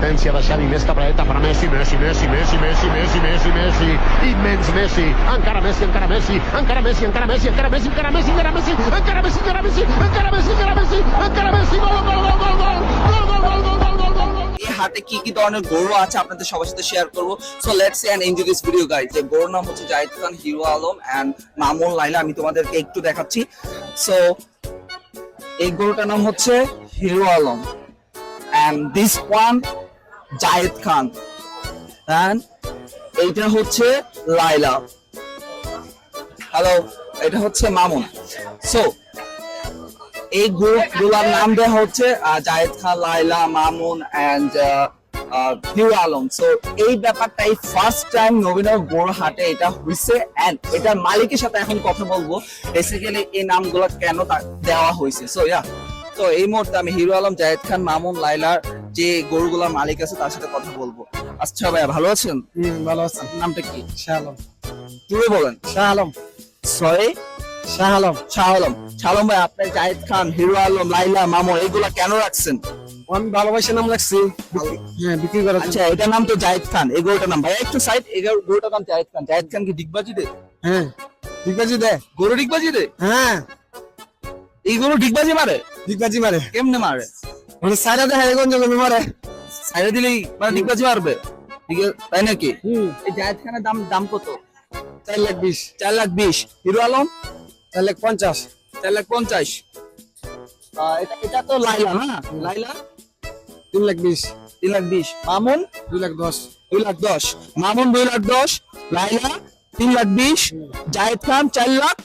l'assistenza da Xavi, més per a Messi, Messi, Messi, Messi, Messi, Messi, Messi, Messi, immens Messi, encara Messi, encara Messi, encara Messi, encara Messi, encara Messi, encara Messi, encara Messi, encara Messi, encara Messi, encara Messi, encara Messi, encara Messi, gol, gol, gol, gol, gol, gol, gol, gol, gol, gol, gol, gol. এই হাটে কি কি ধরনের গরু আছে আপনাদের সবার সাথে শেয়ার করব so let's and enjoy this video guys যে গরুর নাম হচ্ছে জাহিদ খান হিরো আলম এন্ড মামুন লাইলা আমি তোমাদেরকে একটু দেখাচ্ছি সো এই গরুটার নাম হচ্ছে Hero Alam and this one Zahid Khan. এইটা হচ্ছে লাইলা হ্যালো এটা হচ্ছে মামুন। সো এই গ্রুপগুলার নাম দেওয়া হচ্ছে জায়েদ খান লাইলা মামুন এন্ড হিউ আলম। সো এই ব্যাপারটা এই ফার্স্ট টাইম নবীনগর বড় হাটে এটা হয়েছে এন্ড এটার মালিকের সাথে এখন কথা বলব। বেসিক্যালি এই নামগুলো কেন দেওয়া হয়েছে সো ইয়া তো এই মুহূর্তে আমি হিরো আলম, জায়েদ খান, মামুন লাইলার যে গরুগুলার মালিক আছে তার সাথে কথা বলব। আচ্ছা ভাইয়া ভালো আছেন? ভালো আছি আপনার নামটা কি? শাহ আলম। জুড়ে বলেন। শাহ আলম। সরি শাহ আলম। শাহ আলম। শাহ আলম ভাই আপনি জায়েদ খান হিরো আলম লাইলা মামুন এইগুলা কেন রাখছেন? আমি ভালোবাসে নাম রাখছি। হ্যাঁ বিক্রি জন্য। আচ্ছা এটার নাম তো জাহিদ খান এই গরুটার নাম। ভাই একটু সাইড এই গরু- গরুটার নাম জাহিদ খান। জাহিদ খান কি ডিগবাজি দে? হ্যাঁ দিগবাজি দে। গরু ডিগবাজি দে? হ্যাঁ। এই গরু ডিগবাজি মারে? দিগবাজি মারে। কেমনে মারে? মানে সাইডা দে হাই গঞ্জ জমি মারে। সাইডে দিলেই মানে ডিগবাজি মারবে। ঠিক আছে, তাই নাকি? হুম। এই জাহিদ খানের দাম দাম কত? চার লাখ বিশ। চার লাখ বিশ। হিরো আলম? চার লাখ পঞ্চাশ। চার লাখ পঞ্চাশ। এটা তো লাইলা না? লাইলা? তিন লাখ বিশ। তিন লাখ বিশ। মামুন? দুই লাখ দশ। দুই লাখ দশ। মামুন দুই লাখ দশ। লাইলা? তিন লাখ বিশ। জাহিদ খান চার লাখ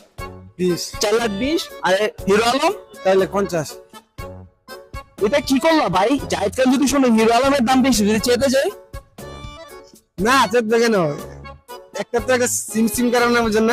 বিশ। চার লাখ বিশ। আর হিরো আলম? চার লাখ পঞ্চাশ। এটা কি করলা ভাই? জাহিদ খান যদি শোনো হিরো আলমের দাম বেশি, যদি চেতে যায়? না চেত কেন? একটা তো একটা সিম সিম কারণে জন্য।